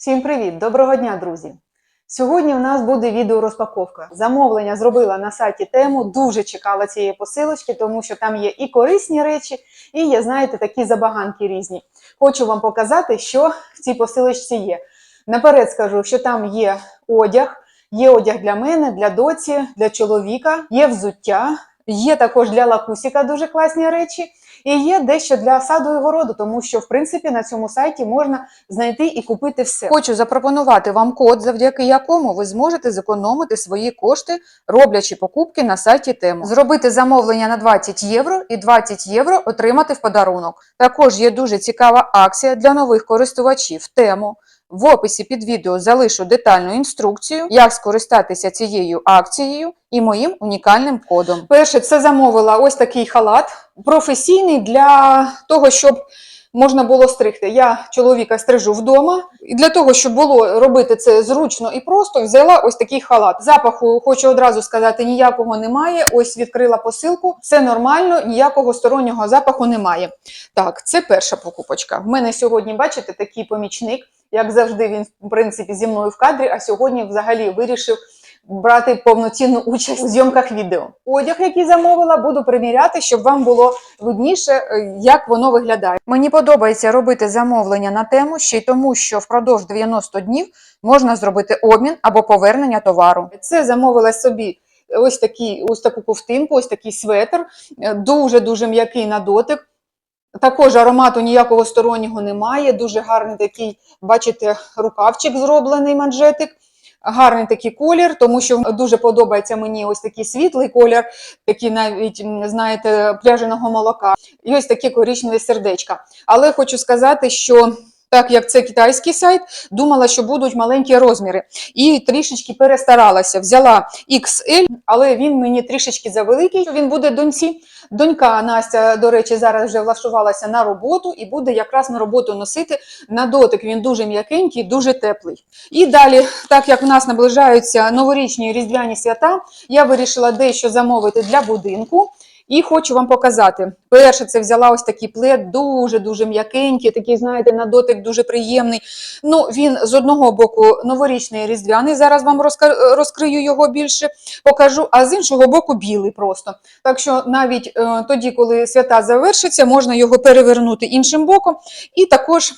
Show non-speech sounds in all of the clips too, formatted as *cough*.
Всім привіт! Доброго дня, друзі! Сьогодні у нас буде відеорозпаковка. Замовлення зробила на сайті тему. Дуже чекала цієї посилочки, тому що там є і корисні речі, і є, знаєте, такі забаганки різні. Хочу вам показати, що в цій посилочці є. Наперед скажу, що там є одяг, є одяг для мене, для доці, для чоловіка, є взуття, є також для лакусіка дуже класні речі. І є дещо для саду і городу, тому що в принципі на цьому сайті можна знайти і купити все. Хочу запропонувати вам код, завдяки якому ви зможете зекономити свої кошти, роблячи покупки на сайті тему. Зробити замовлення на 20 євро і 20 євро отримати в подарунок. Також є дуже цікава акція для нових користувачів тему. В описі під відео залишу детальну інструкцію, як скористатися цією акцією і моїм унікальним кодом. Перше, це замовила ось такий халат професійний для того, щоб можна було стригти. Я чоловіка стрижу вдома, і для того, щоб було робити це зручно і просто, взяла ось такий халат. Запаху хочу одразу сказати, ніякого немає. Ось відкрила посилку, все нормально, ніякого стороннього запаху немає. Так, це перша покупочка. В мене сьогодні, бачите, такий помічник. Як завжди, він в принципі зі мною в кадрі, а сьогодні взагалі вирішив брати повноцінну участь у зйомках відео. Одяг, який замовила, буду приміряти, щоб вам було видніше, е, як воно виглядає. Мені подобається робити замовлення на тему ще й тому, що впродовж 90 днів можна зробити обмін або повернення товару. Це замовила собі. Ось такий, ось таку ковтинку, ось такий светр, дуже дуже м'який на дотик. Також аромату ніякого стороннього немає. Дуже гарний такий, бачите, рукавчик зроблений манжетик. Гарний такий колір, тому що дуже подобається мені ось такий світлий колір, такий навіть, знаєте, пляженого молока. І ось такі коричневі сердечка. Але хочу сказати, що так як це китайський сайт, думала, що будуть маленькі розміри. І трішечки перестаралася. Взяла XL, але він мені трішечки завеликий. Він буде доньці. Донька Настя, до речі, зараз вже влаштувалася на роботу і буде якраз на роботу носити на дотик. Він дуже м'якенький, дуже теплий. І далі, так як в нас наближаються новорічні різдвяні свята, я вирішила дещо замовити для будинку. І хочу вам показати. Перше, це взяла ось такий плед, дуже-дуже м'якенький, такий, знаєте, на дотик дуже приємний. Ну, він з одного боку новорічний різдвяний. Зараз вам розкрию його більше, покажу, а з іншого боку білий просто. Так що навіть е, тоді, коли свята завершаться, можна його перевернути іншим боком і також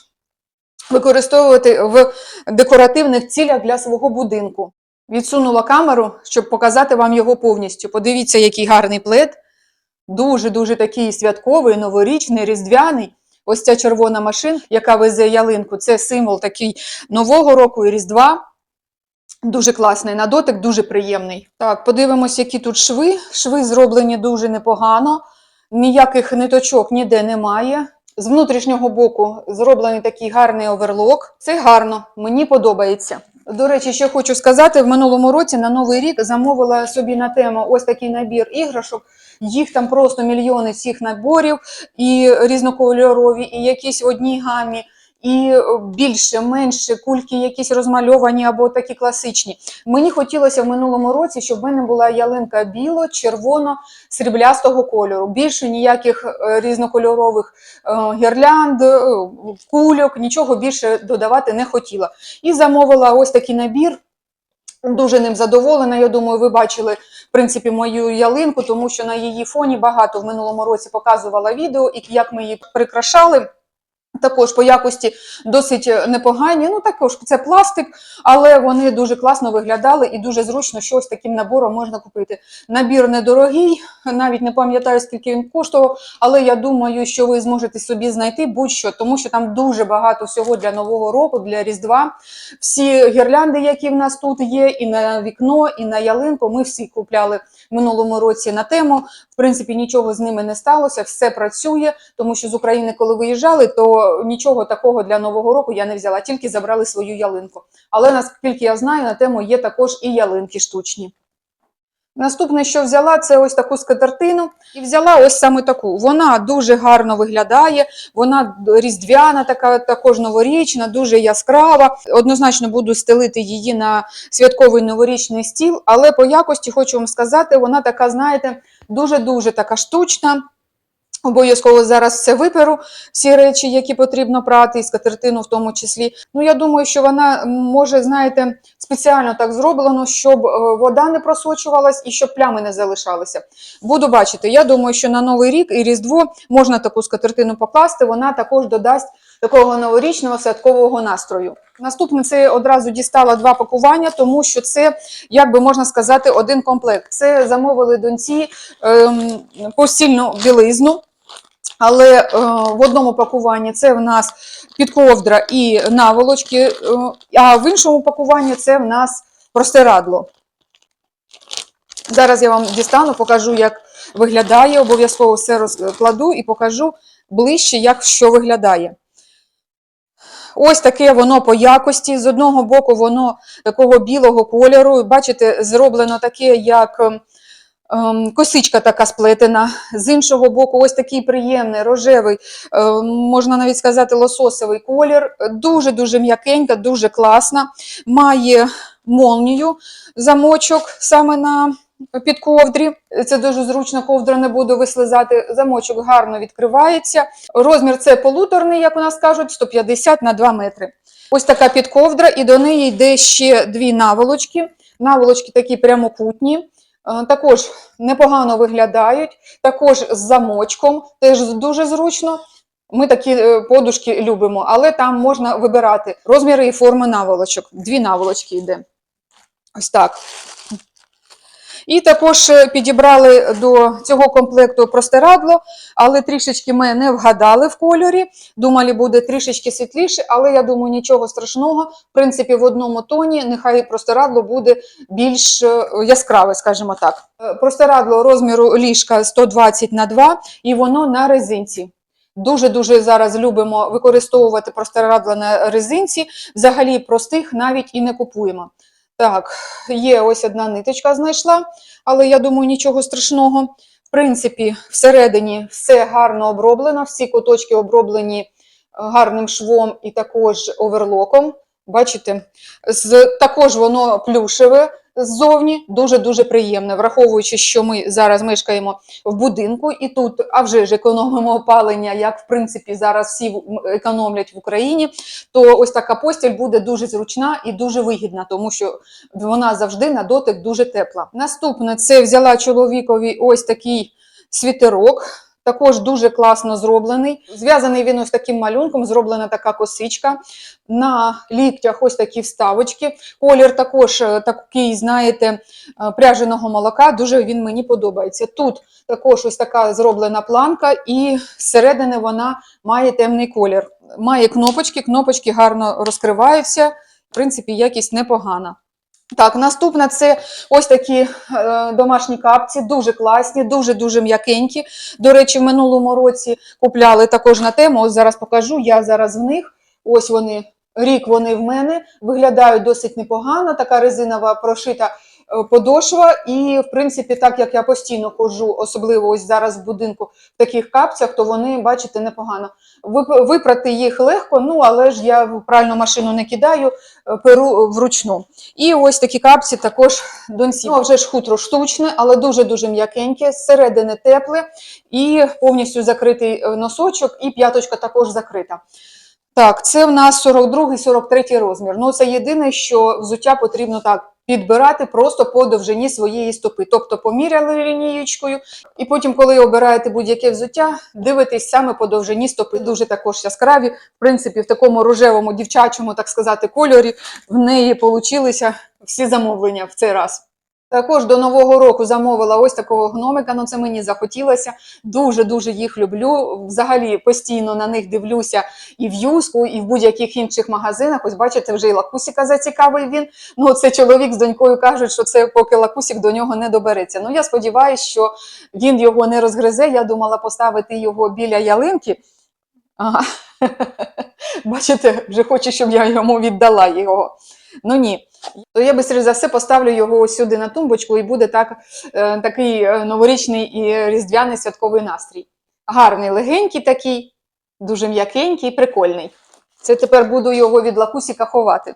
використовувати в декоративних цілях для свого будинку. Відсунула камеру, щоб показати вам його повністю. Подивіться, який гарний плед. Дуже-дуже такий святковий, новорічний, різдвяний. Ось ця червона машинка, яка везе ялинку, це символ такий нового року і Різдва. Дуже класний на дотик, дуже приємний. Так, подивимось, які тут шви. Шви зроблені дуже непогано. Ніяких ниточок ніде немає. З внутрішнього боку зроблений такий гарний оверлок. Це гарно, мені подобається. До речі, ще хочу сказати: в минулому році на Новий рік замовила собі на тему ось такий набір іграшок. Їх там просто мільйони цих наборів, і різнокольорові, і якісь в одній гамі, і більше, менше, кульки якісь розмальовані або такі класичні. Мені хотілося в минулому році, щоб в мене була ялинка біло, червоно, сріблястого кольору. Більше ніяких е, різнокольорових е, гірлянд, е, кульок, нічого більше додавати не хотіла. І замовила ось такий набір. Дуже ним задоволена. Я думаю, ви бачили в принципі мою ялинку, тому що на її фоні багато в минулому році показувала відео, і як ми її прикрашали. Також по якості досить непогані. Ну також це пластик, але вони дуже класно виглядали і дуже зручно, що ось таким набором можна купити. Набір недорогий, навіть не пам'ятаю, скільки він коштував, але я думаю, що ви зможете собі знайти будь-що, тому що там дуже багато всього для нового року, для Різдва. Всі гірлянди, які в нас тут є, і на вікно, і на ялинку. Ми всі купляли минулому році на тему. В принципі, нічого з ними не сталося, все працює, тому що з України, коли виїжджали, то нічого такого для нового року я не взяла, тільки забрали свою ялинку. Але наскільки я знаю, на тему є також і ялинки штучні. Наступне, що взяла, це ось таку скатертину. І взяла ось саме таку. Вона дуже гарно виглядає, вона різдвяна, така також новорічна, дуже яскрава. Однозначно буду стелити її на святковий новорічний стіл, але по якості хочу вам сказати, вона така, знаєте, дуже-дуже така штучна. Обов'язково зараз все виперу, всі речі, які потрібно прати, і скатертину в тому числі. Ну, я думаю, що вона може, знаєте, спеціально так зроблено, щоб е, вода не просочувалась і щоб плями не залишалися. Буду бачити. Я думаю, що на Новий рік і Різдво можна таку скатертину покласти, вона також додасть такого новорічного святкового настрою. Наступне це одразу дістала два пакування, тому що це, як би можна сказати, один комплект. Це замовили доньці ем, постільну білизну. Але е, в одному пакуванні це в нас підковдра і наволочки, е, а в іншому пакуванні це в нас простирадло. Зараз я вам дістану, покажу, як виглядає. Обов'язково все розкладу і покажу ближче, як що виглядає. Ось таке воно по якості. З одного боку, воно такого білого кольору. Бачите, зроблено таке, як ем, косичка така сплетена. З іншого боку, ось такий приємний рожевий, ем, можна навіть сказати, лососовий колір. Дуже-дуже м'якенька, дуже класна. Має молнію замочок саме на підковдрі. Це дуже зручно, ковдра не буду вислизати. Замочок гарно відкривається. Розмір це полуторний, як у нас кажуть, 150 на 2 метри. Ось така підковдра, і до неї йде ще дві наволочки. Наволочки такі прямокутні. Е, Також непогано виглядають, також з замочком, теж дуже зручно. Ми такі е, подушки любимо, але там можна вибирати розміри і форми наволочок. Дві наволочки йде. Ось так. І також е, підібрали до цього комплекту простирадло, але трішечки ми не вгадали в кольорі. Думали, буде трішечки світліше, але я думаю, нічого страшного. В принципі, в одному тоні нехай простирадло буде більш е, яскраве, скажімо так. Е, Простирадло розміру ліжка 120 на 2 і воно на резинці. Дуже-дуже зараз любимо використовувати простирадла на резинці. Взагалі простих навіть і не купуємо. Так, є ось одна ниточка знайшла, але я думаю, нічого страшного. В принципі, всередині все гарно оброблено, всі куточки оброблені е, гарним швом і також оверлоком. Бачите, з, також воно плюшеве ззовні, дуже-дуже приємне, враховуючи, що ми зараз мешкаємо в будинку, і тут, а вже ж економимо опалення, як в принципі зараз всі економлять в Україні, то ось така постіль буде дуже зручна і дуже вигідна, тому що вона завжди на дотик дуже тепла. Наступне це взяла чоловікові ось такий світерок. Також дуже класно зроблений. Зв'язаний він ось таким малюнком, зроблена така косичка. На ліктях ось такі вставочки. Колір також е, такий, знаєте, е, пряженого молока. Дуже він мені подобається. Тут також ось така зроблена планка, і зсередини вона має темний колір. Має кнопочки, кнопочки гарно розкриваються. В принципі, якість непогана. Так, наступна це ось такі е, домашні капці, дуже класні, дуже-дуже м'якенькі. До речі, в минулому році купляли також на тему. Ось зараз покажу. Я зараз в них. Ось вони, рік вони в мене. Виглядають досить непогано. Така резинова прошита подошва. І, в принципі, так як я постійно ходжу, особливо ось зараз в будинку в таких капцях, то вони, бачите, непогано. Випрати їх легко, ну але ж я в машину не кидаю, е, перу вручну. І ось такі капці також доньці. Ну, вже ж хутро штучне, але дуже-дуже м'якеньке, зсередини тепле і повністю закритий е, носочок, і п'яточка також закрита. Так, це в нас 42-43 розмір. Ну, це єдине, що взуття потрібно так підбирати просто по довжині своєї стопи. Тобто поміряли лінієчкою, і потім, коли обираєте будь-яке взуття, дивитесь саме по довжині стопи. Дуже також яскраві. В принципі, в такому рожевому дівчачому, так сказати, кольорі в неї получилися всі замовлення в цей раз. Також до нового року замовила ось такого гномика, ну це мені захотілося. Дуже-дуже їх люблю. Взагалі постійно на них дивлюся і в юску, і в будь-яких інших магазинах. Ось бачите, вже і лакусіка зацікавив він. Ну, це чоловік з донькою кажуть, що це поки лакусік до нього не добереться. Ну, я сподіваюся, що він його не розгризе. Я думала поставити його біля ялинки. Ага. *laughs* Бачите, вже хоче, щоб я йому віддала його. Ну ні. То я бистріше за все поставлю його сюди на тумбочку, і буде так, е, такий е, новорічний і різдвяний святковий настрій. Гарний, легенький такий, дуже м'якенький, прикольний. Це тепер буду його від лакусіка ховати.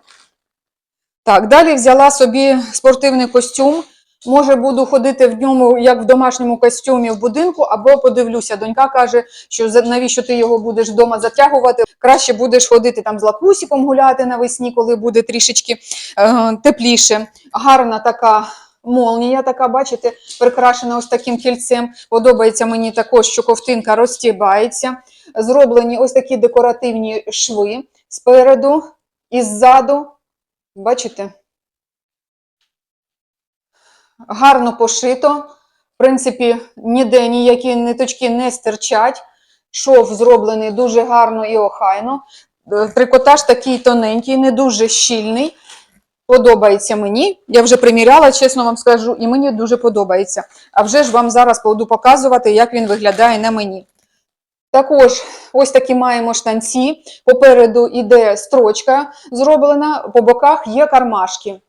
Так, далі взяла собі спортивний костюм. Може, буду ходити в ньому як в домашньому костюмі в будинку, або подивлюся. Донька каже, що навіщо ти його будеш вдома затягувати. Краще будеш ходити там з лакусиком гуляти навесні, коли буде трішечки е, тепліше. Гарна така молнія, така, бачите, прикрашена ось таким кільцем. Подобається мені також, що ковтинка розтібається. Зроблені ось такі декоративні шви спереду і ззаду. Бачите? Гарно пошито. В принципі, ніде ніякі ниточки не стирчать. Шов зроблений дуже гарно і охайно. Е, Трикотаж такий тоненький, не дуже щільний. Подобається мені. Я вже приміряла, чесно вам скажу, і мені дуже подобається. А вже ж вам зараз буду показувати, як він виглядає на мені. Також ось такі маємо штанці. Попереду йде строчка зроблена, по боках є кармашки.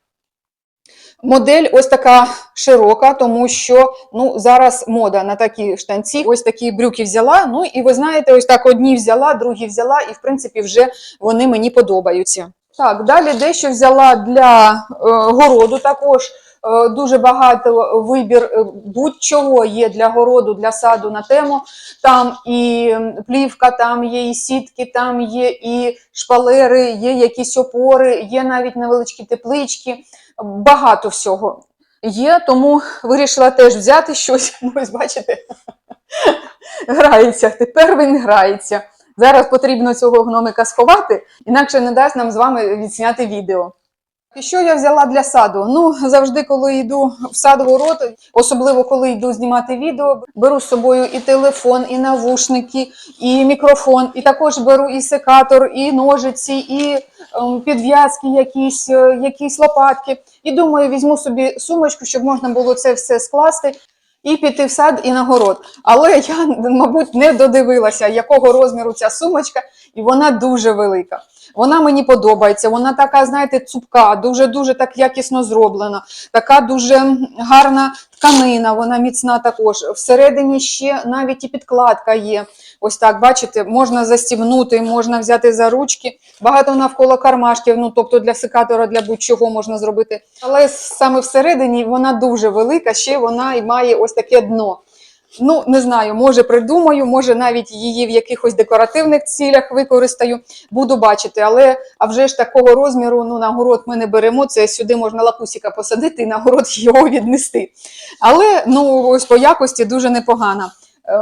Модель ось така широка, тому що ну, зараз мода на такі штанці. Ось такі брюки взяла. Ну і ви знаєте, ось так одні взяла, другі взяла, і в принципі вже вони мені подобаються. Так, далі дещо взяла для е, городу також. Е, Дуже багато вибір е, будь-чого є для городу, для саду на тему. Там і плівка, там є і сітки, там є і шпалери, є якісь опори, є навіть невеличкі теплички багато всього є, тому вирішила теж взяти щось. *laughs* Ось бачите, *laughs* грається. Тепер він грається. Зараз потрібно цього гномика сховати, інакше не дасть нам з вами відзняти відео. І що я взяла для саду? Ну, завжди, коли йду в сад город, особливо коли йду знімати відео, беру з собою і телефон, і навушники, і мікрофон, і також беру і секатор, і ножиці, і ем, підв'язки, якісь, е, якісь лопатки. І думаю, візьму собі сумочку, щоб можна було це все скласти. І піти в сад і на город. Але я, мабуть, не додивилася, якого розміру ця сумочка, і вона дуже велика. Вона мені подобається. Вона така, знаєте, цупка, дуже дуже так якісно зроблена, така дуже гарна тканина, вона міцна також. Всередині ще навіть і підкладка є. Ось так, бачите, можна застібнути, можна взяти за ручки. Багато навколо кармашків, ну тобто для секатора, для будь-чого можна зробити. Але саме всередині вона дуже велика, ще вона і має ось таке дно. Ну, не знаю, може придумаю, може навіть її в якихось декоративних цілях використаю, буду бачити. Але а вже ж такого розміру ну, на город ми не беремо. Це сюди можна лакусіка посадити і на город *laughs* його віднести. Але ну, ось по якості дуже непогана. Е,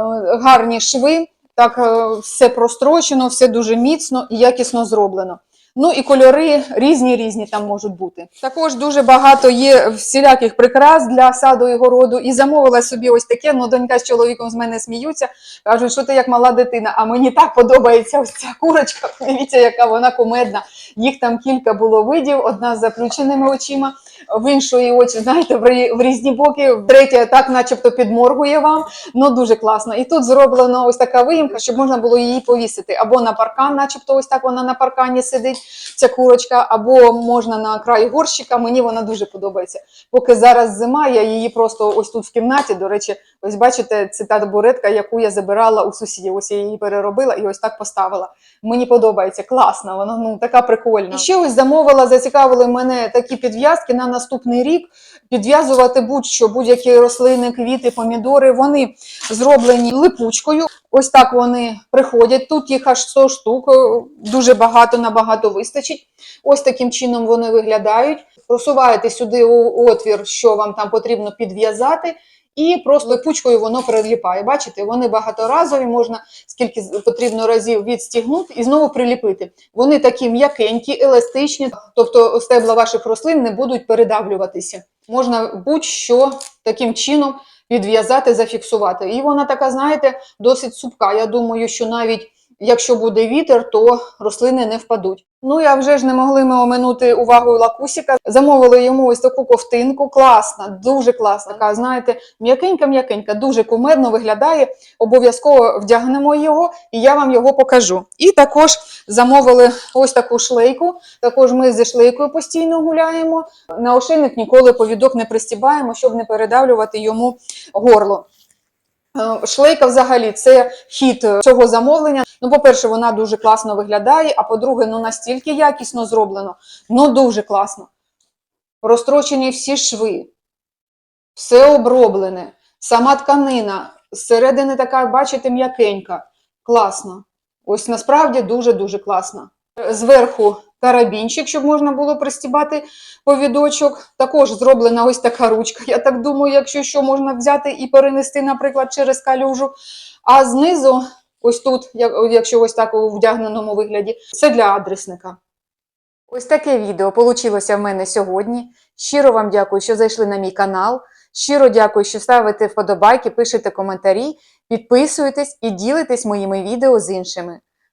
гарні шви, так е, все прострочено, все дуже міцно і якісно зроблено. Ну і кольори різні різні там можуть бути. Також дуже багато є всіляких прикрас для саду і городу. І замовила собі ось таке. Ну, донька з чоловіком з мене сміються. кажуть, що ти як мала дитина. А мені так подобається ось ця курочка. Дивіться, яка вона кумедна. Їх там кілька було видів, одна з заплющеними очима, в іншої очі, знаєте, в різні боки, третя так, начебто, підморгує вам. Ну дуже класно. І тут зроблено ось така виїмка, щоб можна було її повісити або на паркан, начебто, ось так вона на паркані сидить, ця курочка, або можна на край горщика. Мені вона дуже подобається. Поки зараз зима, я її просто ось тут в кімнаті. До речі, ось бачите, це та табуретка, яку я забирала у сусідів. Ось я її переробила і ось так поставила. Мені подобається, класно, вона ну така прикольна. І ще ось замовила, зацікавили мене такі підв'язки на наступний рік. Підв'язувати будь-що, будь-які рослини, квіти, помідори. Вони зроблені липучкою. Ось так вони приходять. Тут їх аж 100 штук, дуже багато, набагато вистачить. Ось таким чином вони виглядають. Просуваєте сюди отвір, що вам там потрібно підв'язати. І просто пучкою воно приліпає. Бачите, вони багаторазові, можна скільки потрібно разів відстігнути і знову приліпити. Вони такі м'якенькі, еластичні, тобто стебла ваших рослин не будуть передавлюватися. Можна будь-що таким чином відв'язати, зафіксувати. І вона така, знаєте, досить супка. Я думаю, що навіть якщо буде вітер, то рослини не впадуть. Ну, я вже ж не могли ми оминути увагою лакусіка. Замовили йому ось таку ковтинку. Класна, дуже класна. Така, знаєте, м'якенька-м'якенька, дуже кумедно виглядає. Обов'язково вдягнемо його, і я вам його покажу. І також замовили ось таку шлейку. Також ми зі шлейкою постійно гуляємо. На ошейник ніколи повідок не пристібаємо, щоб не передавлювати йому горло. Е, Шлейка взагалі це хід е, цього замовлення. Ну, по-перше, вона дуже класно виглядає, а по-друге, ну настільки якісно зроблено, ну дуже класно. Розтрочені всі шви. Все оброблене. Сама тканина зсередини така, бачите, м'якенька. Класно. Ось насправді дуже-дуже класно. Зверху карабінчик, щоб можна було пристібати повідочок. Також зроблена ось така ручка. Я так думаю, якщо що, можна взяти і перенести, наприклад, через калюжу. А знизу, ось тут, якщо ось так у вдягненому вигляді, це для адресника. Ось таке відео получилося в мене сьогодні. Щиро вам дякую, що зайшли на мій канал. Щиро дякую, що ставите вподобайки, пишете коментарі, підписуєтесь і ділитесь моїми відео з іншими.